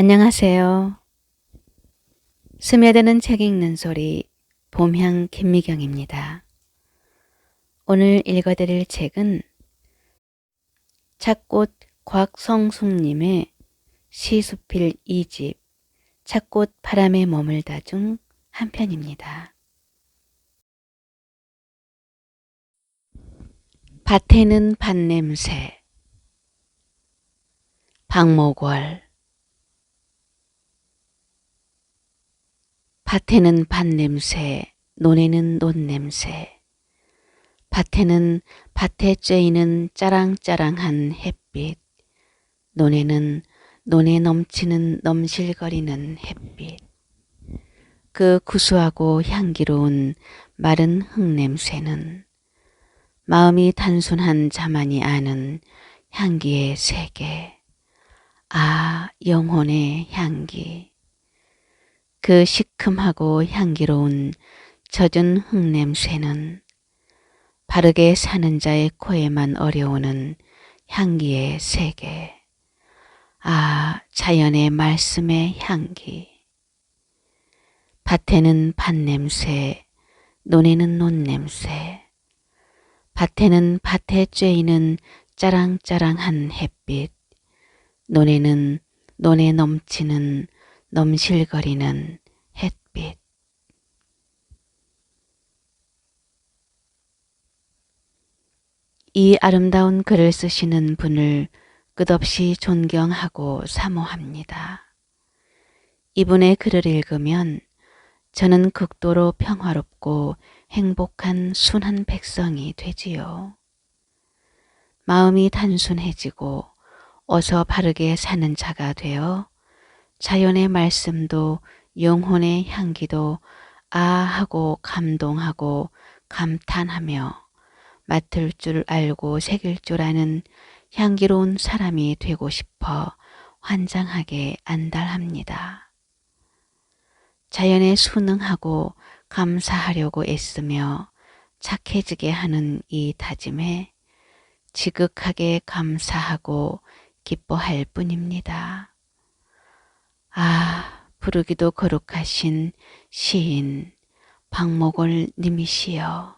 안녕하세요. 스며드는 책 읽는 소리 봄향 김미경입니다. 오늘 읽어드릴 책은 착꽃 곽성숙님의 시수필 2집 착꽃 바람에 머물다 중 한 편입니다. 밭에는 밭냄새 박목월 밭에는 밭냄새, 논에는 논냄새. 밭에는 밭에 쬐이는 짜랑짜랑한 햇빛. 논에는 논에 넘치는 넘실거리는 햇빛. 그 구수하고 향기로운 마른 흙냄새는 마음이 단순한 자만이 아는 향기의 세계. 아, 영혼의 향기. 그 시큼하고 향기로운 젖은 흙냄새는 바르게 사는 자의 코에만 어려오는 향기의 세계. 아, 자연의 말씀의 향기. 밭에는 밭냄새, 논에는 논냄새. 밭에는 밭에 쬐이는 짜랑짜랑한 햇빛. 논에는 논에 넘치는 넘실거리는 햇빛. 이 아름다운 글을 쓰시는 분을 끝없이 존경하고 사모합니다. 이분의 글을 읽으면 저는 극도로 평화롭고 행복한 순한 백성이 되지요. 마음이 단순해지고 어서 바르게 사는 자가 되어 자연의 말씀도 영혼의 향기도 아 하고 감동하고 감탄하며 맡을 줄 알고 새길 줄 아는 향기로운 사람이 되고 싶어 환장하게 안달합니다. 자연에 순응하고 감사하려고 애쓰며 착해지게 하는 이 다짐에 지극하게 감사하고 기뻐할 뿐입니다. 아, 부르기도 거룩하신 시인 박목월 님이시여.